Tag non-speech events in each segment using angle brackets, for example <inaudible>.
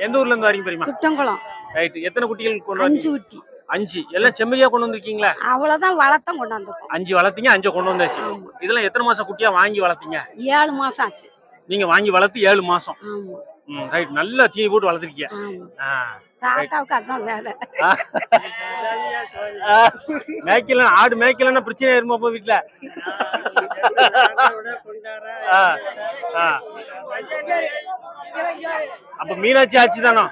எந்த ஊர்ல இருந்து வரீங்க பெரியமா துட்டங்குளம் ரைட் எத்தனை குட்டிகள் கொண்டு அஞ்சு வந்தீங்க குட்டி. அஞ்சு. எல்லாம் செம்மறியா கொண்டு வந்திருக்கீங்களா? அவ்வளவுதான் வளர்த்தம் கொண்டாந்துருக்கோம் அஞ்சு வளர்த்தீங்க அஞ்சு கொண்டு வந்தாச்சு. ஆமா. இதெல்லாம் எத்தனை மாசம் குட்டியா வாங்கி வளர்த்தீங்க? ஏழு மாசம் ஆச்சு. நீங்க வாங்கி வளர்த்து ஏழு மாசம். ஆமா. ரைட் நல்லா தீனி போட்டு வளர்த்துருக்கீங்க. ஆமா. ஆ. தாத்தாவுக்கு அதான் வேலை. மேய்க்கல ஆடு மேய்க்கலன்னா பிரச்சனை ஆயிருமா அப்போ வீட்டுல. அப்ப மீனாட்சி ஆட்சி தானோ?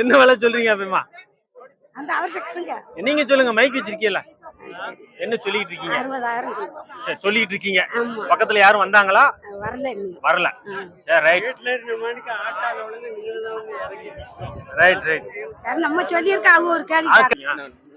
என்ன வேலை சொல்றீங்க அப்பமா நீங்க சொல்லுங்க மைக் வச்சிருக்கீங்களா? என்ன சொல்லிட்டு இருக்கீங்க அறுபதாயிரம் சரி சொல்லிட்டு இருக்கீங்க பக்கத்துல யாரும் வந்தாங்களா? வரல வரல. ரைட் ரைட் ரைட் சரி நம்ம சொல்லியிருக்க அவங்க ஒரு கேள்வி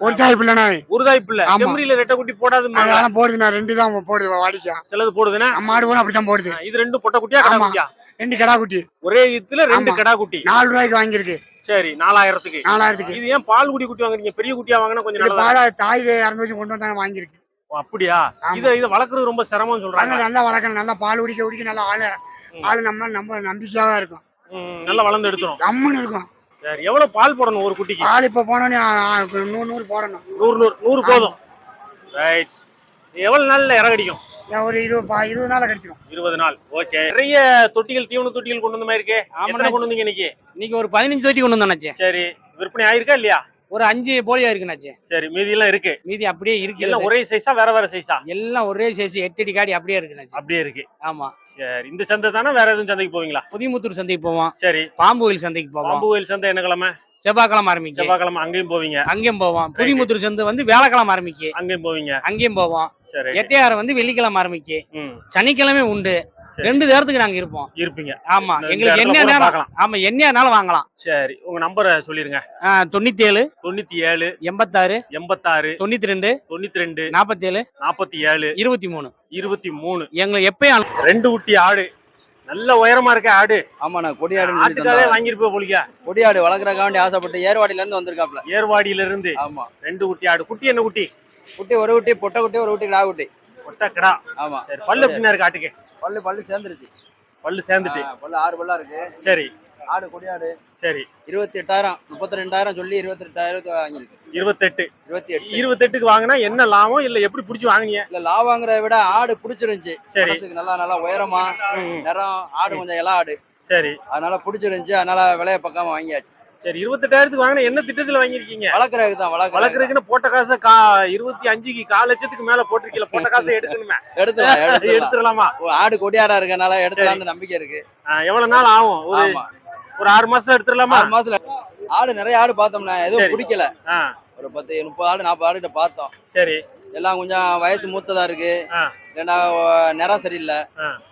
ஒரு தாய் பிள்ளைண்ணா உருதாய் பிள்ளை ஆமா. செம்மறியில ரெட்டை குட்டி போடாதுமா அதெல்லாம் போடுதுண்ணா ரெண்டு தான் போடுது வாடிக்கா. சிலது போடுதுன்னா? நம்ம மாடு கூட அப்படித்தான் போடுது. இது ரெண்டு பொட்டை குட்டியா கடா. குட்டியா? ரெண்டு கிடா குட்டி ஒரே இதுல ரெண்டு. கடா குட்டி நாலு ரூபாய்க்கு வாங்கியிருக்கு. சரி நாலாயிரத்துக்கு. நாலாயிரத்துக்கு. இது ஏன் பால் குடி குட்டி வாங்குறீங்க? பெரிய குட்டியா வாங்கினா கொஞ்சம் நல்லா பாலா தாய் வச்சு கொண்டு வந்தாங்க வாங்கியிருக்கு. அப்படியா. இத இத வளர்க்கறது ரொம்ப சிரமம் சொல்றாங்க. நல்லா வளர்க்கணும். நல்லா பால் குடிக்க குடிக்க நல்லா ஆளு. ஆளு நம்ம நம்ம நம்பிக்கையாவா இருக்கும். நல்லா வளர்ந்து எடுத்துரும். ஜம்முன்னு இருக்கும். சரி எவ்வளவு பால் போடணும் ஒரு குட்டிக்கு? பால் இப்ப ஆ, நூறு நூறு போடணும். நூறு நூறு நூறு போதும். ரைட் எவ்வளவு நாள்ல இறகடிக்கும் ஒரு இருபது பா- இருபது நாள் கடிச்சிடும் இருபது நாள். ஓகே. நிறைய தொட்டிகள் தீவன தொட்டிகள் கொண்டு வந்த மாதிரி இருக்கு. எத்தனை கொண்டு வந்தீங்க இன்னைக்கு? இன்னைக்கு ஒரு பதினஞ்சு தொட்டி கொண்டு வந்தாச்சு சரி. விற்பனை ஆயிருக்கா இல்லையா? ஒரு அஞ்சு போலியா இருக்குனாச்சு சரி மீதி எல்லாம் இருக்கு. மீதி அப்படியே இருக்கு. எல்லாம் ஒரே சைஸா வேற வேற சைஸா எல்லாம் ஒரே சைஸ் எட்டு அடி காடி அப்படியே இருக்குனாச்சு. அப்படியே இருக்கு. ஆமா. சரி இந்த சந்தை தானே வேற எதுவும் சந்தைக்கு போவீங்களா? புதியமுத்தூர் சந்தைக்கு போவோம். சரி. பாம்பு கோயில் சந்தைக்கு போவோம். பாம்பு கோயில் சந்தை என்ன கிழமை? செவ்வாய்க்கிழமை ஆரம்பிக்கும் செவ்வாய்க்கிழமை அங்கேயும் போவீங்க. அங்கேயும் போவோம். புதியமுத்தூர் சந்தை வந்து வியாழக்கிழமை ஆரம்பிக்கு. அங்கேயும் போவீங்க. அங்கேயும் போவோம். சரி. எட்டையாரம் வந்து வெள்ளிக்கிழமை ஆரம்பிக்கு. சனிக்கிழமை உண்டு. ரெண்டு நேரத்துக்கு நாங்க இருப்போம். இருப்பீங்க. ஆமா எங்களுக்கு என்ன நேரம் பார்க்கலாம். ஆமா என்ன நேரம் வாங்கலாம். சரி உங்க நம்பரை சொல்லிருங்க. தொண்ணூத்தி ஏழு தொண்ணூத்தி ஏழு எண்பத்தாறு எண்பத்தாறு தொண்ணூத்தி ரெண்டு தொண்ணூத்தி ரெண்டு நாற்பத்தி ஏழு நாற்பத்தி ஏழு இருபத்தி மூணு இருபத்தி மூணு எங்களுக்கு எப்பயும் ரெண்டு குட்டி ஆடு. நல்ல உயரமா இருக்க ஆடு. ஆமாண்ணா கொடியாடு ஆட்டுக்காவே வாங்கியிருப்ப போலிக்க கொடியாடு வளர்க்குறக்காண்டி ஆசைப்பட்டு ஏர்வாடியில இருந்து வந்திருக்காப்ல ஏர்வாடியில இருந்து ஆமா. ரெண்டு குட்டி ஆடு. குட்டி என்ன குட்டி? குட்டி ஒரு குட்டி பொட்டை குட்டி ஒரு குட்டி கிடா குட்டி. ஒட்ட கிடா ஆமா. சரி பல்லு எப்படின்னா இருக்கு ஆட்டுக்கு பல்லு பல்லு சேர்ந்துருச்சு. பல்லு சேர்ந்துட்டு. பல்லு ஆறு பல்லா இருக்கு. சரி. ஆடு கொடியாடு. சரி. இருபத்தி எட்டாயிரம் முப்பத்தி ரெண்டாயிரம் சொல்லி இருபத்தி ரெண்டாயிரத்து வாங்கியிருக்கு. இருபத்தெட்டு. இருபத்தி எட்டு இருபத்தெட்டுக்கு வாங்கினா என்ன லாபம்? இல்ல எப்படி பிடிச்சி வாங்குனீங்க? இல்ல லாபங்கிறத விட ஆடு பிடிச்சிருந்துச்சு. சரி. நல்லா நல்லா உயரமா நிறம் ஆடு கொஞ்சம் இள ஆடு. சரி. அதனால பிடிச்சிருந்துச்சு அதனால விலைய பக்காம வாங்கியாச்சு. சரி இருபத்தெட்டாயிரத்துக்கு வாங்கினா என்ன திட்டத்துல வாங்கியிருக்கீங்க? வளர்க்குறதுக்கு தான் வளர்க்குறது வளர்க்குறதுக்குன்னு போட்ட காசை கா இருபத்தி அஞ்சுக்கு கால் லட்சத்துக்கு மேல போட்டிருக்கீல போட்ட <laughs> காசை எடுக்கணுமே. எடுத்துலாம் <laughs> எடுத்துடலாமா. ஆடு கொடியாடா இருக்கனால எடுத்துலாம்னு நம்பிக்கை இருக்கு. எவ்வளவு நாள் ஆகும்? ஒரு ஒரு ஆறு மாசம் எடுத்துடலாமா? ஆறு மாசத்துல. ஆடு நிறைய ஆடு பார்த்தோம்னா. எதுவும் பிடிக்கல. ஒரு பத்து முப்பது ஆடு நாற்பது ஆடுகிட்ட பார்த்தோம். சரி. எல்லாம் கொஞ்சம் வயசு மூத்ததா இருக்கு. அஹ், நிறம் சரியில்லை.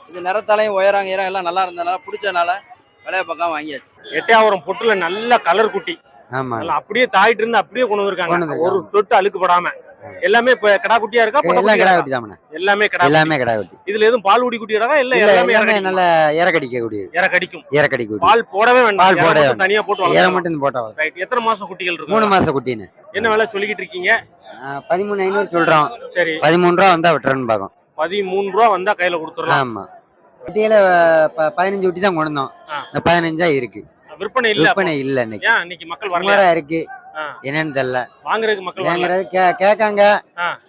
இது நிறத்தாலையும் உயரம் ஈரம் எல்லாம் நல்லா இருந்தனால பிடிச்சனால விலைய பக்கம் வாங்கியாச்சு. எட்டையாவரம் பொட்டுல நல்ல கலர் குட்டி. ஆமா. நல்லா அப்படியே தாயிட்டு இருந்து அப்படியே கொண்டு வந்திருக்காங்க. ஒரு சொட்டு அழுக்குப்படாம. எல்லாமே இப்ப கடா குட்டியா இருக்கா எல்லாம் கிடா? வெட்டி தாமண்ணே எல்லாமே கடா குட்டி. எல்லாமே கிடா வெட்டி இதுல எதுவும் பால் குடி குட்டி இருக்கா இல்ல எல்லாமே? நல்ல இறக்கடிக்க கூடியது இறக்கடிக்கும். இறக்கடிக்க கூடியது பால் போடவே வேண்டாம். பால் மட்டும் தனியா போட்டு ஏற. மட்டும் போட்டா. ரைட் எத்தனை மாசம் குட்டிகள் இருக்கு மூணு மாச குட்டின்னு. என்ன வேலை சொல்லிக்கிட்டு இருக்கீங்க? பதிமூணு ஐநூறு சொல்றோம் சரி. பதிமூணு ரூபா வந்தா விட்டுறன்னு பாக்கும் பதிமூணு ரூபா வந்தா கையில கொடுத்துடலாம். ஆமா. குட்டியில ப- பதினஞ்சு குட்டி தான் கொண்டு வந்தோம் ஆ. இந்த பதினஞ்சா இருக்கு. விற்பனை இல்ல விற்பனை இல்ல இன்னைக்கு. மக்கள் வரல சுமாரா இருக்கு. என்னன்னு தெரியல. வாங்குறதுக்கு மக்கள் வாங்குறது கேட்காங்க.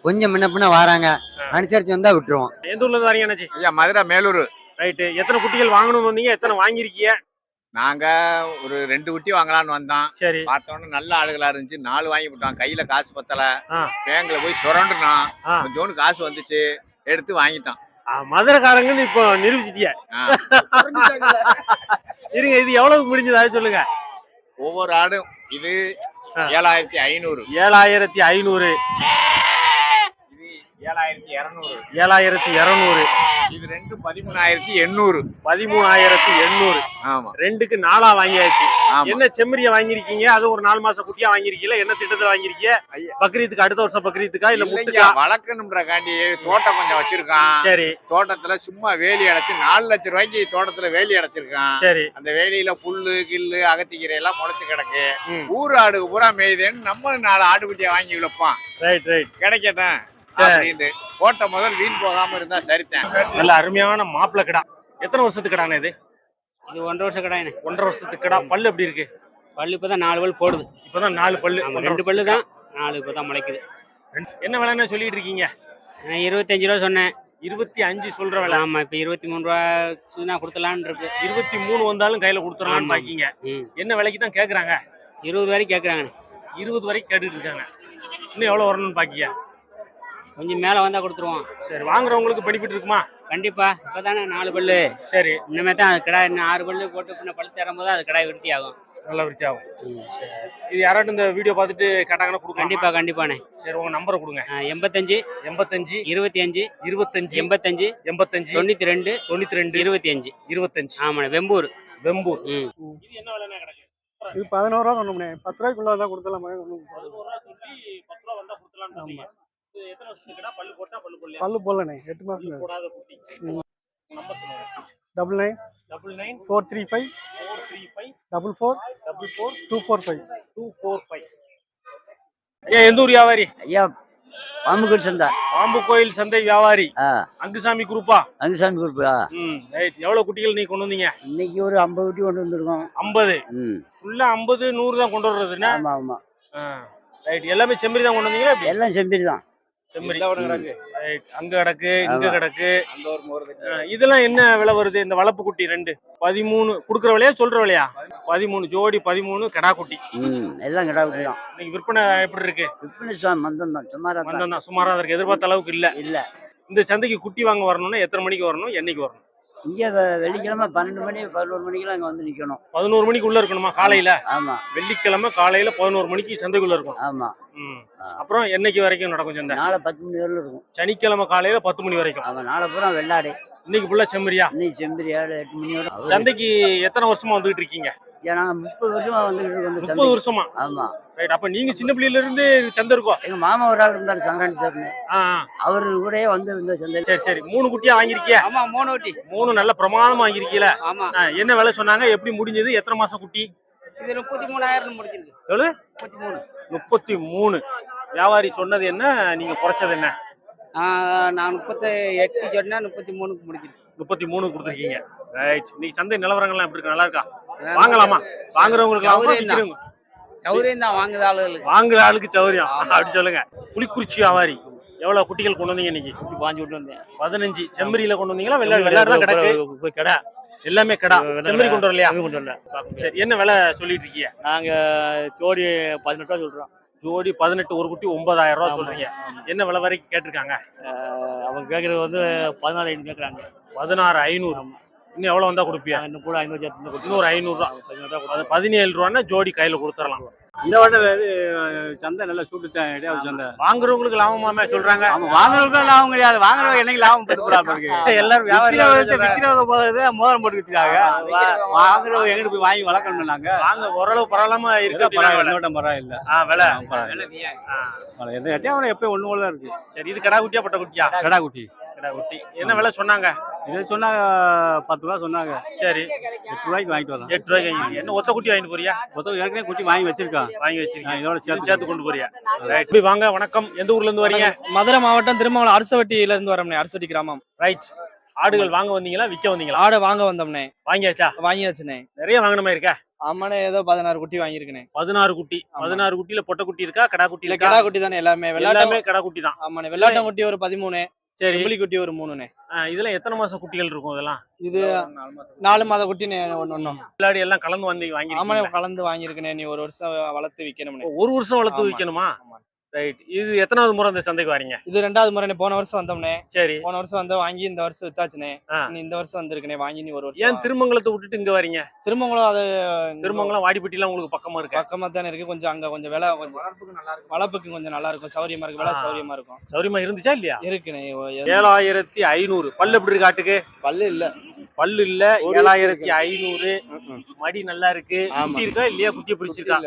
கொஞ்சம் முன்ன பின்ன வராங்க. அனுசரிச்சு வந்தா விட்டுருவோம். எந்த ஊர்ல இருந்து வரீங்க அண்ணாச்சி? ஐயா மதுரை மேலூர். ரைட்டு. எத்தனை குட்டிகள் வாங்கணும்னு வந்தீங்க? எத்தனை வாங்கியிருக்கீங்க? நாங்க ஒரு ரெண்டு குட்டி வாங்கலாம்னு வந்தோம். சரி. பார்த்தோன்னே நல்ல ஆளுகளா இருந்துச்சு. நாலு வாங்கி விட்டோம். கையில காசு பத்தல. பேங்க்ல போய் சுரண்டுனோம். கொஞ்சோண்டு காசு வந்துச்சு. எடுத்து வாங்கிட்டோம். மதுரைக்காரங்கன்னு இப்போ நிரூபிச்சிட்டிய. <laughs> இருங்க இது எவ்வளவு முடிஞ்சது? சொல்லுங்க. ஒவ்வொரு ஆடும் இது. ஏழாயிரத்தி ஐநூறு. ஏழாயிரத்தி ஐநூறு. ஏழாயிரத்தி இருநூறு. ஏழாயிரத்தி இருநூறு. இது ரெண்டு பதிமூணாயிரத்தி எண்ணூறு. பதிமூணாயிரத்தி எண்ணூறு. ஆமா. ரெண்டுக்கு நாலா வாங்கியாச்சு. என்ன செம்மறிய வாங்கியிருக்கீங்க? அது ஒரு நாலு மாசம் குட்டியா வாங்கியிருக்கீங்க என்ன திட்டத்துல வாங்கியிருக்கீங்க? ஐயா. பக்ரீத்துக்கு அடுத்த வருஷம் பக்ரீத்துக்கா? இல்ல முட்டுக்கா வளர்க்கணும்ன்றக்காண்டி தோட்டம் கொஞ்சம் வச்சிருக்கான். சரி. தோட்டத்துல சும்மா வேலி அடைச்சு நாலு லட்சம் ரூபாய்க்கு தோட்டத்துல வேலி அடைச்சிருக்கான். சரி. அந்த வேலியில புல்லு கில்லு அகத்திக்கீரை எல்லாம் முளைச்சு கிடக்கு. ஊர் ஆடு பூரா மேயுதேன்னு நம்மளும் நாலு ஆட்டுக்குட்டியை வாங்கி விழுப்பான் ரைட் ரைட் கிடைக்கட்டும். போட்ட முதல் வீண் போகாம இருந்தா சரிதான் நல்ல அருமையான மாப்பிள கிடா. எத்தனை வருஷத்துக்கு கடாண்ணே இது? இது ஒன்றரை வருஷம் கடாயினே ஒன்றரை வருஷத்துக்கு கடா. பல்லு எப்படி இருக்கு? பல்லு இப்பதான் நாலு பல் போடுது. இப்பதான் நாலு பல்லு. ரெண்டு பல்லு தான் நாலு இப்பதான் முளைக்குது. என்ன விலைன்னு சொல்லிட்டு இருக்கீங்க? நான் இருபத்தஞ்சு ரூபா சொன்னேன். இருபத்தி அஞ்சு சொல்ற விலை. ஆமா இப்ப இருபத்தி மூணு ரூபா சுதுனா கொடுத்துலான்னு இருக்கு. இருபத்தி மூணு வந்தாலும் கையில கொடுத்துடலாம்னு. பாக்கீங்க. என்ன விலைக்கு தான் கேக்குறாங்க? இருபது வரைக்கும் கேட்குறாங்கண்ணே இருபது வரைக்கும் கேட்டுட்டு இருக்காங்க. இன்னும் எவ்வளவு வரணும்னு பாக்கியா கொஞ்சம் மேலே வந்தா கொடுத்துருவோம். சரி வாங்குறவங்களுக்கு பெனிஃபிட் இருக்குமா? கண்டிப்பா. இப்பதானே நாலு பல்லு. சரி. இனிமே தான் அது கிடாய் இன்னும் ஆறு பல்லு போட்டு பின்ன பழுத்து தரும்போது அது கிடாய் விருத்தி ஆகும். நல்லா விருத்தி ஆகும். இது யாராட்டும் இந்த வீடியோ பார்த்துட்டு கேட்டாங்கன்னா கொடுக்கலாம். கண்டிப்பா கண்டிப்பாண்ணே. சரி உங்க நம்பரை கொடுங்க. எண்பத்தஞ்சு எண்பத்தஞ்சு இருபத்தி அஞ்சு இருபத்தஞ்சு எண்பத்தஞ்சு எண்பத்தஞ்சு தொண்ணூத்தி ரெண்டு தொண்ணூத்தி ரெண்டு இருபத்தி அஞ்சு இருபத்தஞ்சு. ஆமாண்ணே வெம்பூர். வெம்பூர். ம். இது என்ன விலைண்ணே கிடக்கு இது பதினோரு ரூபா கொண்டு பத்து ரூபாய்க்குள்ள தான் பல்லு போடலண்ணே. எட்டு மாசம் போடாத குட்டி நம்பர் சொல்லுங்க double nine. Double nine. Four three five. Four three five. Double four. Double four. Two four five. Two four five. ஏன் எந்த ஊர் வியாபாரி? ஐயா பாம்புக்கூர் சந்தா. பாம்பு கோயில் சந்தை வியாபாரி. ஆ. அங்குசாமி குரூப்பா? அங்குசாமி குரூப்பா ம் ரைட். எவ்வளவு குட்டிகள் நீ கொண்டு வந்தீங்க? இன்னைக்கு ஒரு ஐம்பது குட்டி கொண்டு வந்திருக்கோம். ஐம்பது? ம். ஃபுல்லா ஐம்பது நூறு தான் கொண்டு வர்றது என்ன? ஆமா ஆமா. ரைட். எல்லாமே செம்மறி தான் கொண்டு வந்தீங்களா? எல்லாம் செம்பிரி தான். செம்மறி. அங்க கிடக்கு இங்க. கிடக்கு. இதெல்லாம் என்ன விலை வருது? இந்த வளப்பு குட்டி ரெண்டு. பதிமூணு. குடுக்குற விலையா சொல்ற விலையா? பதிமூணு. ஜோடி பதிமூணு கடா குட்டி. எல்லாம் கிடா குட்டி தான். இன்னைக்கு விற்பனை எப்படி இருக்கு? விற்பனை மந்தம் தான். சுமாரா தான். வந்தோம் தான். சுமாரா இருக்கு. எதிர்பார்த்த அளவுக்கு இல்ல. இல்ல. இந்த சந்தைக்கு குட்டி வாங்க வரணும்னா எத்தனை மணிக்கு வரணும்? என்னைக்கு வரணும்? இங்க வெள்ளிக்கிழமை பன்னெண்டு மணி பதினோரு மணிக்கெல்லாம் இங்க வந்து நிக்கணும். பதினோரு மணிக்கு உள்ள இருக்கணுமா? காலையில? ஆமா. வெள்ளிக்கிழமை காலையில பதினோரு மணிக்கு சந்தைக்குள்ள இருக்கணும். ஆமா. அப்புறம் என்னைக்கு வரைக்கும் நடக்கும் சந்தை? நாளை பத்து மணி வரல இருக்கும். சனிக்கிழமை காலையில பத்து மணி வரைக்கும். அவன் நாளை பூரா வெள்ளாடு. இன்னைக்கு ஃபுல்லா செம்மறியா? இன்னைக்கு ஏழு எட்டு மணியோட. அவரு- சந்தைக்கு எத்தனை வருஷமா வந்துகிட்டு இருக்கீங்க? ஏன் நாங்க முப்பது வருஷமா வந்துகிட்டு இருக்கோம் இந்த முப்பது. வருஷமா? ஆமா. ரைட் அப்ப நீங்க சின்ன பிள்ளையில இருந்து சந்தை இருக்கோம். எங்க மாமா ஒரு ஆள் இருந்தாரு ஆ, ஆ. அவரு கூடயே வந்து இந்த சந்தை சரி சரி. மூணு குட்டியா வாங்கிருக்கியா ஆமா மூணு ஊட்டி மூணு நல்ல பிரமாதமா வாங்கிருக்கீல ஆமா. என்ன விலை சொன்னாங்க? எப்படி முடிஞ்சது? எத்தனை மாசம் குட்டி? இது முப்பத்தி மூணாயிரம் முடிஞ்சிருக்கு. எவ்வளவு? முப்பத்தி மூணு. முப்பத்தி மூணு. வியாபாரி சொன்னது என்ன? நீங்க குறைச்சது என்ன? நான் முப்பத்தி எட்டு சொன்னா முப்பத்தி மூணுக்கு முடிஞ்சிருக்கு. முப்பத்தி மூணு கொடுத்துருக்கீங்க. ரைட் இன்னைக்கு சந்தை நிலவரங்கள்லாம் எப்படி இருக்கு? நல்லா இருக்கா? வாங்கலாமா? வாங்குறவங்களுக்கு சௌரியம் தான். வாங்குது ஆளுகளுக்கு. வாங்குற ஆளுக்கு சௌரியம். அப்படி சொல்லுங்க. புலிக்குறிச்சி வியாபாரி. எவ்வளவு குட்டிகள் கொண்டு வந்தீங்க இன்னைக்கு? பாஞ்சு விட்டு வந்தேன். பதினஞ்சு. செம்மறியில கொண்டு வந்தீங்களா வெள்ளாடு? வெள்ளாடு தான் கிடக்கு. கடை. எல்லாமே கடா. செம்மறி கொண்டு வரலையா? கொண்டு வரல. சரி என்ன விலை சொல்லிட்டு இருக்கீங்க? நாங்க ஜோடி பதினெட்டு ரூபா சொல்றோம். ஜோடி பதினெட்டு ஒரு குட்டி ஒன்பதாயிரம் ரூபாய் சொல்றீங்க. என்ன விலை வரைக்கும் கேட்டிருக்காங்க? அவங்க கேக்குறது வந்து பதினாலு ஐநூறு கேக்குறாங்க. பதினாறு ஐநூறு. இன்னும் எவ்வளவு வந்தா கொடுப்பியா? இன்னும் கூட ஐநூறு சேர்த்து இன்னொரு ஐநூறு ரூபா அது பதினேழு ரூபான்னா ஜோடி கையில கொடுத்துடலாம். இந்த வாட்டம் இது சந்தை நல்ல சூட்டு இடையாவது சந்தை. வாங்குறவங்களுக்கு லாபமாமே சொல்றாங்க. ஆமா லாபம் கிடையாது. வாங்குறவங்க என்னைக்கு லாபம் இருக்கு <laughs> எல்லாரும் விக்கிறவங்க வியாபாரி விக்கிறவங்க போறது மோதிரம் போட்டு வித்துறாங்க வாங்குறவங்க எங்கிட்டு போய் வாங்கி வளர்க்கணும் நாங்க வாங்க ஓரளவு பரவாயில்லாம இருக்கு பரவாயில்ல. இன்னொட்டம் பரவாயில்ல. ஆ, விலை. பரவாயில்ல. எந்த எத்தையும் எப்பயும் ஒண்ணு போல தான் இருக்கு. சரி இது கடா குட்டியா பட்ட குட்டியா கடா குட்டி கடா குட்டி என்ன விலை சொன்னாங்க? இது சொன்னாங்க பத்து ரூபா சொன்னாங்க. சரி. எட்டு ரூபாய்க்கு வாங்கிட்டு வரலாம். எட்டு ரூபாய்க்கு வாங்கி என்ன ஒத்த குட்டி வாங்கிட்டு போறியா? மொத்தம் ஏற்கனவே குட்டி வாங்கி வச்சிருக்கான். வாங்கி வச்சிருக்கேன் இதோட இது சேர்த்து சேர்த்து கொண்டு போறியா? ரைட் போய் வாங்க வணக்கம். எந்த ஊர்ல இருந்து வரீங்க? மதுரை மாவட்டம் திருமங்கலம் அரசவட்டியில இருந்து வரோம்னே அரசவட்டி கிராமம். ரைட் ஆடுகள் வாங்க வந்தீங்களா விக்க வந்தீங்களா? ஆடை வாங்க வந்தோம்னே. வாங்கியாச்சா? வாங்கியாச்சுனே. நிறைய வாங்கின இருக்கா? அம்மனே ஏதோ பதினாறு குட்டி வாங்கியிருக்கனே. பதினாறு குட்டி. பதினாறு குட்டியில பொட்டை குட்டி இருக்கா கடா குட்டி கிடா குட்டி தானே எல்லாமே. எல்லாமே கடா குட்டி தான். ஆமாண்ணே வெள்ளாட்டம் குட்டி ஒரு பதிமூணு. சரி. செம்பிளி குட்டி ஒரு மூணுண்ணே. இதெல்லாம் எத்தனை மாசம் குட்டிகள் இருக்கும் இதெல்லாம்? இது நாலு மாத குட்டினே ஒன்னு ஒன்னும் விளையாடி எல்லாம் கலந்து வந்து வாங்கி ஆமாண்ணே கலந்து வாங்கியிருக்கனே நீ ஒரு வருஷம் வளர்த்து விக்கணும்னே ஒரு வருஷம் வளர்த்து ஆமா. விற்கணுமா ஆமா. ரைட் இது எத்தனாவது முறை இந்த சந்தைக்கு வரீங்க? இது ரெண்டாவது முறை போன வருஷம் வந்தோம்னே. சரி. போன வருஷம் வந்து வாங்கி இந்த வருஷம் வித்தாச்சுனே. இந்த வருஷம் வந்திருக்கனே வாங்கி நீ ஒரு ஏன் வருஷம் திருமங்கலத்தை விட்டுட்டு இங்க வரீங்க? திருமங்கலம் அது திருமங்கலம் வாடிப்பட்டி எல்லாம் உங்களுக்கு பக்கமா இருக்கு? பக்கமா தானே இருக்கு. கொஞ்சம் அங்க கொஞ்சம் விலை கொஞ்சம் வளர்ப்புக்கு கொஞ்சம் நல்லா இருக்கும். சௌரியமா இருக்கு. விலை. சௌரியமா இருக்கும். சௌரியமா இருந்துச்சா இல்லையா? இருக்குண்ணே ஏழாயிரத்தி ஐநூறு. பல்லு எப்படி இருக்கு ஆட்டுக்கு? பல்லு இல்ல. பல்லு இல்ல ஏழாயிரத்தி ஐநூறு. மடி நல்லா இருக்கு. குட்டி இருக்கா இல்லையா? குட்டியை பிடிச்சிருக்கா?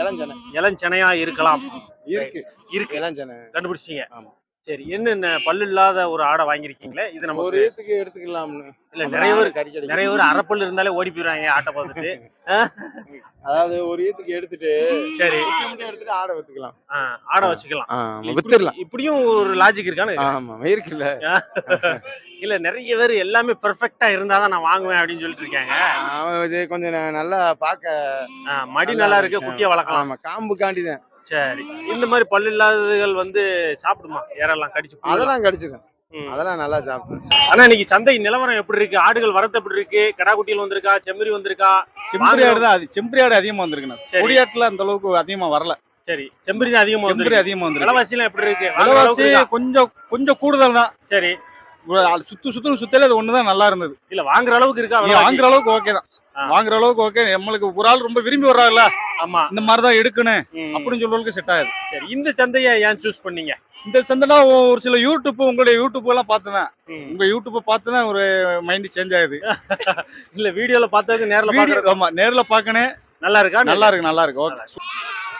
இளஞ்சனை. இளஞ்சனையா இருக்கலாம். இருக்கு. இருக்கு. இளஞ்சனை. கண்டுபிடிச்சிட்டீங்க. ஆமா. சரி என்னென்ன பல்லு இல்லாத ஒரு ஆடை வாங்கிருக்கீங்களே இது ஒரு நமக்கு ஏத்துக்கு எடுத்துக்கலாம்னு இல்ல நிறைய பேர் நிறைய பேர் அரைப்பல் இருந்தாலே ஓடி போயிடுவாங்க ஆட்டை பார்த்துட்டு? அதாவது ஒரு ஈத்துக்கு எடுத்துட்டு சரி. எடுத்துட்டு ஆடை வித்துக்கலாம் ஆ, ஆட வச்சுக்கலாம். வித்துடலாம். இப்படியும் ஒரு லாஜிக் இருக்கான்னு ஆமா இருக்குல்ல. இல்ல நிறைய பேர் எல்லாமே பெர்ஃபெக்ட்டா இருந்தாதான் நான் வாங்குவேன் அப்படின்னு சொல்லிட்டு இருக்காங்க. இது கொஞ்சம் நல்லா பார்க்க மடி நல்லா இருக்கு குட்டியை வளர்க்கலாம். ஆமா காம்புக்காண்டி தான் சரி. இந்த மாதிரி பல்லு இல்லாததுகள் வந்து சாப்பிடுமா? ஏறெல்லாம் கடிச்சு. அதெல்லாம் கடிச்சிடும். அதெல்லாம் நல்லா சாப்பிடும். ஆனா இன்னைக்கு சந்தை நிலவரம் எப்படி இருக்கு? ஆடுகள் வரத்து எப்படி இருக்கு? கடா குட்டிகள் வந்திருக்கா? செம்மறி வந்திருக்கா? செம்பரி ஆடு தான் செம்பரி ஆடு அதிகமா வந்திருக்குண்ணா. சரி. கொடியாட்டுல அந்த அளவுக்கு அதிகமா வரல. சரி. செம்பரி தான் அதிகமா செம்பரி வந்திருக்கு. அதிகமா வந்திருக்கு. விலைவாசி எல்லாம் எப்படி இருக்கு? விலைவாசி? கொஞ்சம் கொஞ்சம் கூடுதல் தான். சரி. சுத்து சுத்து சுத்தல அது ஒண்ணுதான் நல்லா இருந்தது. இல்ல வாங்குற அளவுக்கு இருக்கா? வாங்குற அளவுக்கு ஓகே தான். வாங்குற அளவுக்கு ஓகே நம்மளுக்கு ஒரு ஆள் ரொம்ப விரும்பி வர்றாருல ஆமா. இந்த மாதிரி தான் எடுக்கணும். அப்படின்னு சொல்றதுக்கு செட் ஆகுது. சரி இந்த சந்தையை ஏன் சூஸ் பண்ணீங்க? இந்த சந்தைனா ஒரு சில யூடியூப் உங்களுடைய யூடியூப் எல்லாம் பார்த்துதான். உங்க யூடியூப் பார்த்து தான் ஒரு மைண்ட் சேஞ்ச் ஆகுது. <laughs> இல்ல வீடியோல பார்த்தது நேர்ல பாக்குறது ஆமா நேர்ல பார்க்கணும். நல்லா இருக்கா? நல்லா இருக்கு நல்லா இருக்கு. ஓகே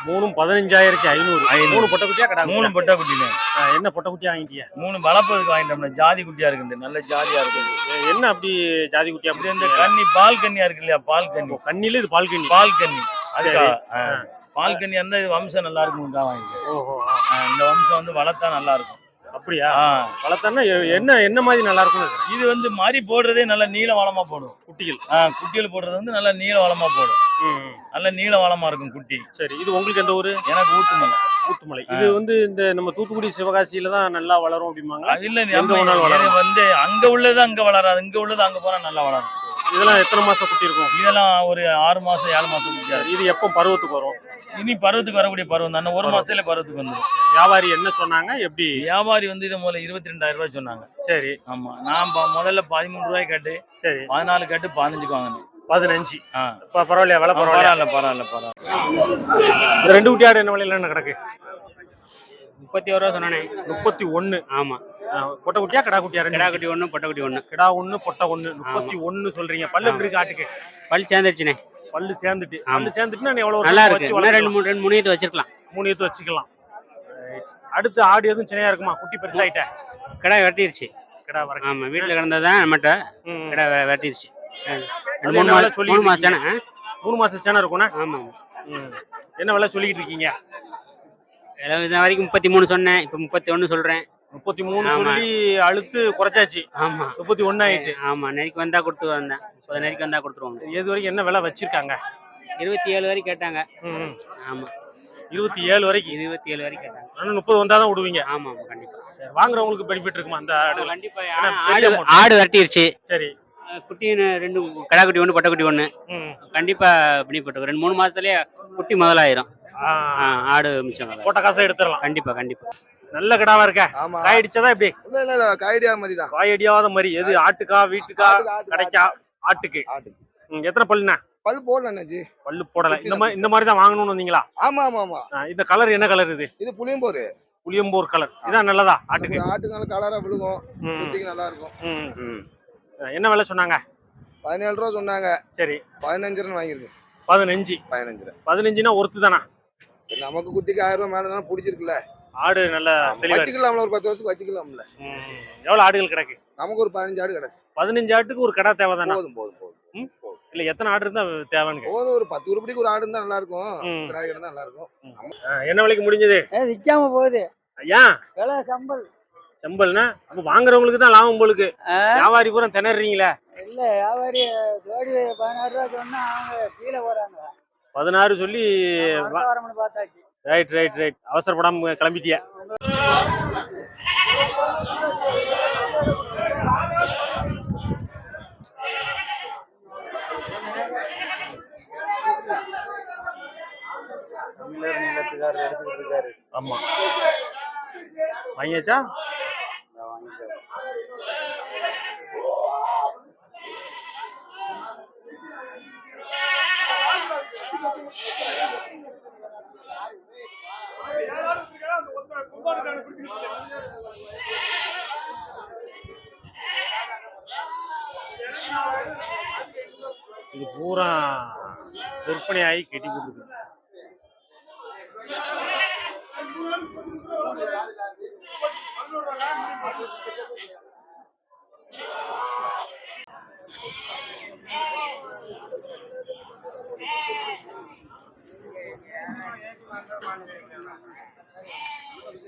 மூணும் பதினஞ்சாயிரத்தி ஐநூறு. மூணு பொட்டை குட்டியா கடா மூணு குட்டியா? பொட்டை குட்டினே ஆ, என்ன பொட்டை குட்டியா வாங்கிட்டியா? மூணு வளர்ப்பதுக்கு வாங்கிட்டோம்னா ஜாதி குட்டியா இருக்குது நல்ல ஜாதியா இருக்குது என்ன அப்படி ஜாதி குட்டியா இது இந்த கன்னி பால் கன்னியா இருக்கு இல்லையா? பால் கன்னி கண்ணில இது பால் கண்ணி பால் கன்னி அதுக்கா? சரி. ஆ. பால் கன்னி இருந்தா இது வம்சம் நல்லா இருக்கும் தான் இந்த வம்சம் வந்து வளர்த்தா நல்லா இருக்கும் அப்படியா. வளர்த்தான்னா என்ன என்ன மாதிரி நல்லா இருக்கும் இது வந்து மாதிரி போடுறதே நல்ல நீள வளமா போடும். குட்டிகள். குட்டிகள் போடுறது வந்து நல்ல நீள வளமா போடும். நல்ல நீள வளமா இருக்கும் குட்டி. சரி இது உங்களுக்கு எந்த ஊரு? எனக்கு ஊட்டுமலை ஊத்துமலை. இது வந்து இந்த நம்ம தூத்துக்குடி சிவகாசியில தான் நல்லா வளரும் அப்படிம்பாங்க இல்ல வந்து அங்க உள்ளது அங்க வளராது இங்க உள்ளது அங்க போனா நல்லா வளரும். இதெல்லாம் எத்தனை மாசம் குட்டி இருக்கும் இதெல்லாம் ஒரு ஆறு மாசம் ஏழு மாசம் குட்டியா இது எப்போ பருவத்துக்கு வரும்? இனி பருவத்துக்கு வரக்கூடிய பருவம் தானே. ஒரு மாசத்துல பருவத்துக்கு வந்துடும் வியாபாரி என்ன சொன்னாங்க? எப்படி? வியாபாரி வந்து இதை முதல்ல இருபத்தி ரெண்டாயிரம் ரூபாய் சொன்னாங்க. சரி. ஆமா நான் முதல்ல பதிமூணு ரூபாய் கட்டு சரி. பதினாலு கட்டு பதினஞ்சுக்கு வாங்கினேன். பதினஞ்சு. ஆ. இப்ப பரவாயில்லையா விலை பரவாயில்ல பரவாயில்ல பரவாயில்ல. ரெண்டு குட்டி ஆடு என்ன விலையில என்ன கிடக்கு? முப்பத்தி ஒரு ரூபா சொன்னானே. முப்பத்தி ஒண்ணு ஆமா. பொட்டை குட்டியா கடா குட்டியா ரெண்டு? கிடா குட்டி ஒன்று பொட்டை குட்டி ஒன்று கிடா ஒண்ணு பொட்டை ஒண்ணு முப்பத்தி ஒண்ணு சொல்றீங்க. பல்லு எப்படி இருக்கு ஆட்டுக்கு? பல் சேர்ந்துருச்சுனே பல்லு சேர்ந்துட்டு. பல்லு சேர்ந்துட்டுனா நீ எவ்வளவு நல்லா இருக்கு. ரெண்டு? மூணு ரெண்டு மூணு வச்சிருக்கலாம். மூணு ஏத்து வச்சுக்கலாம். அடுத்து ஆடு எதுவும் சின்னையா இருக்குமா? குட்டி பெருசாயிட்ட? கிடா வெட்டிருச்சு. கிடா வர ஆமா வீட்டில் கிடந்ததான் நம்மகிட்ட கிடா வெட்டிருச்சு. மூணு மாசம் சொல்லிட்டு மூணு மாசம் தானே? மூணு மாசம் சேனை இருக்கும்னா? ஆமா. என்ன விலை சொல்லிக்கிட்டு இருக்கீங்க? இது வரைக்கும் முப்பத்தி மூணு சொன்னேன். இப்போ முப்பத்தி ஒன்று சொல்றேன். முப்பத்தி மூணு. சொல்லி அழுத்து குறைச்சாச்சு. ஆமா. முப்பத்தி ஒண்ணு ஆயிட்டு. ஆமா நெறிக்கு வந்தா கொடுத்து வந்தேன் நெறிக்கு வந்தா கொடுத்துருவாங்க எது வரைக்கும் என்ன விலை வச்சிருக்காங்க? இருபத்தி ஏழு வரைக்கும் கேட்டாங்க. ஆமா. இருபத்தி ஏழு வரைக்கும். இருபத்தி ஏழு வரைக்கும் கேட்டாங்க. ஆனா முப்பது வந்தாதான் விடுவீங்க. ஆமா ஆமா. கண்டிப்பா. வாங்குறவங்களுக்கு பெனிஃபிட் இருக்குமா அந்த ஆடு கண்டிப்பா. ஆடு. ஆடு வெட்டிருச்சு. சரி. குட்டி ரெண்டு கடா குட்டி ஒன்று பட்டை குட்டி ஒன்று ம். கண்டிப்பா பிடிப்பட்டு ரெண்டு மூணு மாசத்துலயே குட்டி முதலாயிரும். ஆடு மிச்சம். போட்ட காசை எடுத்துடலாம். கண்டிப்பா கண்டிப்பா. நல்ல கிடாவா இருக்க? ஆமா. காய் அடிச்சதா எப்படி? இல்ல இல்ல இல்ல காய்டியா மாதிரி. தான் காய் அடியாத மாதிரி எது ஆட்டுக்கா வீட்டுக்கா கடைக்கா? ஆட்டுக்கு. ஆட்டுக்கு. எத்தனை பல்லுண்ணா? பல் போடல அண்ணாச்சி. பல்லு போடல. இந்த மாதிரி இந்த மாதிரி தான் வாங்கணும்னு வந்தீங்களா? ஆமா ஆமா ஆமா. இந்த கலர் என்ன கலர் இது? இது புளியம்போரு. புளியம்போர் கலர். இதான் நல்லதா ஆட்டுக்கு? ஆட்டுக்கு நல்ல கலரா விழுகும். குட்டிக்கு நல்லா இருக்கும். என்ன விலை சொன்னாங்க? பதினேழு ரூபா சொன்னாங்க. சரி. பதினஞ்சு ரூபா பதினஞ்சு. பதினஞ்சு பதினஞ்சுனா ஒருத்து தானா நமக்கு குட்டிக்கு ஆயிரம் ரூபா மேல பிடிச்சிருக்குல்ல? ஆடு நல்ல தெளிவா இருக்கு. வச்சுக்கலாம்ல ஒரு பத்து வருஷத்துக்கு வச்சுக்கலாம்ல. ம். எவ்வளவு ஆடுகள் கிடக்கு? நமக்கு ஒரு பதினஞ்சு ஆடு கிடக்கு. பதினஞ்சு ஆட்டுக்கு ஒரு கடை தேவைதானா? போதும் போதும் போதும்? இல்ல எத்தனை ஆடு இருந்தா தேவைன்னு கேக்குறேன். போதும் ஒரு பத்து உருப்படிக்கு ஒரு ஆடு இருந்தா நல்லா இருக்கும் ம். கிடாய் இருந்தா நல்லா இருக்கும் ஆ, என்ன விலைக்கு முடிஞ்சது? விற்காம போகுது. ஏன் விலை சம்பல். செம்பல்னா? அப்ப வாங்குறவங்களுக்கு தான் லாபம் போலுக்கு. வியாபாரி பூரா திணறீங்களே. இல்ல வியாபாரி ஜோடி பதினாறு ரூபா சொன்னா அவங்க கீழே போறாங்க. பதினாறு சொல்லி பார்த்தாச்சு. ரைட் ரைட் ரைட் அவசரப்படாம கிளம்பிட்டிய? ஆமா. வாங்கியாச்சா? இது பூரா விற்பனையாகி கெட்டி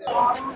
Thank.